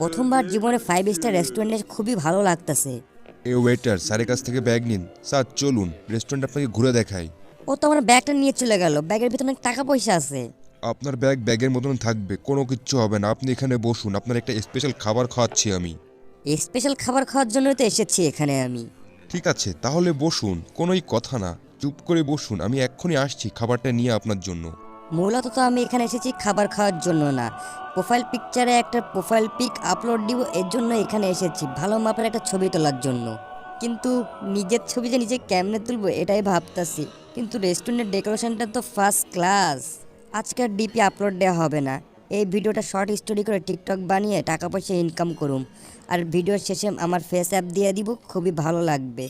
প্রথমবার জীবনে five star রেস্টুরেন্টে খুবই ভালো লাগতেছে। এ ওয়েটার স্যারের কাছ থেকে ব্যাগ নিন। স্যার চলুন রেস্টুরেন্ট আপনাকে ঘুরে দেখাই। ও তো আমার ব্যাগটা নিয়ে চলে গেল। ব্যাগের ভিতরে অনেক টাকা পয়সা আছে। আপনার ব্যাগ ব্যাগের মতন থাকবে কোনো কিচ্ছু হবে না। আপনি এখানে বসুন আপনার একটা স্পেশাল খাবার খাওয়াচ্ছি আমি। স্পেশাল খাবার খাওয়ার জন্যই তো এসেছি এখানে আমি। ঠিক আছে তাহলে বসুন কোনোই কথা না। চুপ করে বসুন আমি এক্ষুনি আসছি খাবারটা নিয়ে আপনার জন্য। মূলত তো আমি এখানে এসেছি খাবার খাওয়ার জন্য না। প্রোফাইল পিকচারে একটা প্রোফাইল পিক আপলোড দিব, এর জন্য এখানে এসেছি। ভালো মাপের একটা ছবি তোলার জন্য। কিন্তু নিজের ছবি যে নিজে কেমনে তুলবো, এটাই ভাবতাছি। কিন্তু রেস্টুরেন্টের ডেকোরেশনটা তো ফার্স্ট ক্লাস আজকের ডিপি আপলোড দেওয়া হবে না। এই ভিডিওটা শর্ট স্টোরি করে টিকটক বানিয়ে টাকা পয়সা ইনকাম করুম। আর ভিডিওর শেষে আমার ফেস অ্যাপ দিয়ে দিব, খুবই ভালো লাগবে।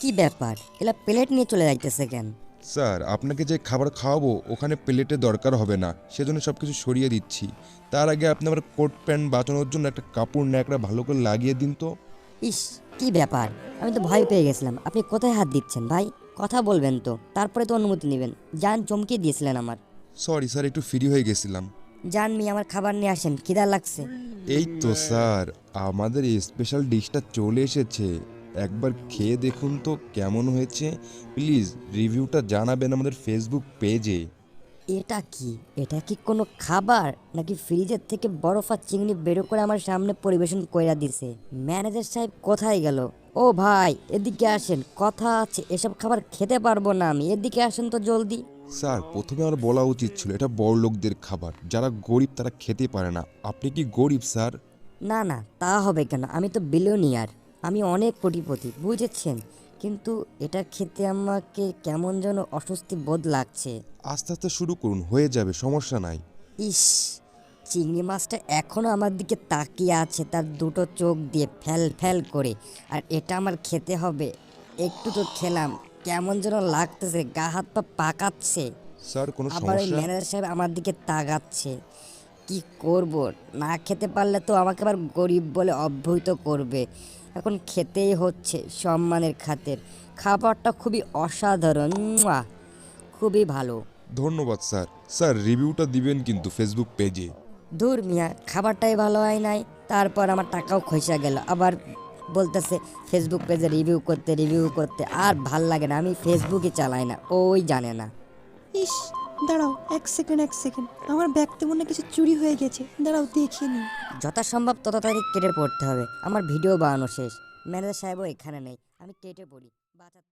কি ব্যাপার? এলা প্লেট নিয়ে চলে যাইতেছে কেন? স্যার আপনাকে যে খাবার খাওয়াবো ওখানে প্লেটে দরকার হবে না। সেজন্য সব কিছু সরিয়ে দিচ্ছি। তার আগে আপনি আমার কোট প্যান্ট বাঁচানোর জন্য একটা কাপড় ন্যাকড়া ভালো করে লাগিয়ে দিন তো। ইস কি ব্যাপার? আমি তো ভয় পেয়ে গেছিলাম। আপনি কোথায় হাত দিচ্ছেন ভাই? কথা বলবেন তো। তারপরে তো অনুমতি নেবেন। যান চমকে দিয়েছিলেন আমার। সরি স্যার একটু ফ্রি হয়ে গেছিলাম। যান মি আমার খাবার নিয়ে আসেন। খিদা লাগছে। এই তো স্যার আমাদের স্পেশাল ডিশটা চলে এসেছে। একবার খেয়ে দেখুন তো কেমন হয়েছে। প্লিজ রিভিউটা জানাবেন আমাদের ফেসবুক পেজে। এটা কি? এটা কি কোনো খাবার? নাকি ফ্রিজের থেকে বরফ আর চিংড়ি বেরো করে আমার সামনে পরিবেশন কইরা দিছে? ম্যানেজার সাহেব কোথায় গেল? ও ভাই এদিকে আসেন। কথা আছে এসব খাবার খেতে পারব না আমি। এদিকে আসেন তো জলদি। স্যার প্রথমে আমার বলা উচিত ছিল এটা বড় লোকদের খাবার। যারা গরিব তারা খেতে পারে না। আপনি কি গরিব স্যার? না না তা হবে কেন? আমি তো বিলিয়নিয়ার আমি অনেক কোটিপতি বুঝেছেন? কিন্তু এটা খেতে আমাকে কেমন যেন অস্বস্তি বোধ লাগছে। আস্তে আস্তে শুরু করুন হয়ে যাবে সমস্যা নাই। ইস চিংড়ি মাছটা এখনও আমার দিকে তাকিয়ে আছে তার দুটো চোখ দিয়ে ফ্যাল ফ্যাল করে। আর এটা আমার খেতে হবে। একটু তো খেলাম কেমন যেন লাগতেছে গা হাত পা পাকাচ্ছে। স্যার কোনো আবার ওই সমস্যা? ম্যানেজার সাহেব আমার দিকে তাকাচ্ছে। কি করব? না খেতে পারলে তো আমাকে আবার গরিব বলে অবহিত করবে। এখন খেতেই হচ্ছে সম্মানের খাতের। খাবারটা খুবই অসাধারণ! খুবই ভালো। ধন্যবাদ স্যার। স্যার রিভিউটা দিবেন কিন্তু ফেসবুক পেজে। দূর মিয়া খাবারটাই ভালো হয় নাই তারপর আমার টাকাও খসা গেল। আবার বলতেছে ফেসবুক পেজে রিভিউ করতে রিভিউ করতে আর ভালো লাগে না আমি ফেসবুকে চালাই না ওই জানে না। ইস! দাঁড়াও, এক সেকেন্ড এক সেকেন্ড আমার ব্যাগতে মনে কিছু চুরি হয়ে গেছে। দাঁড়াও, দেখে নি যথাসম্ভব তত তাড়াতাড়ি কেটে পড়তে হবে। আমার ভিডিও বানানো শেষ। ম্যানেজার সাহেবও এখানে নেই। আমি কেটে পড়ি। বাঁচার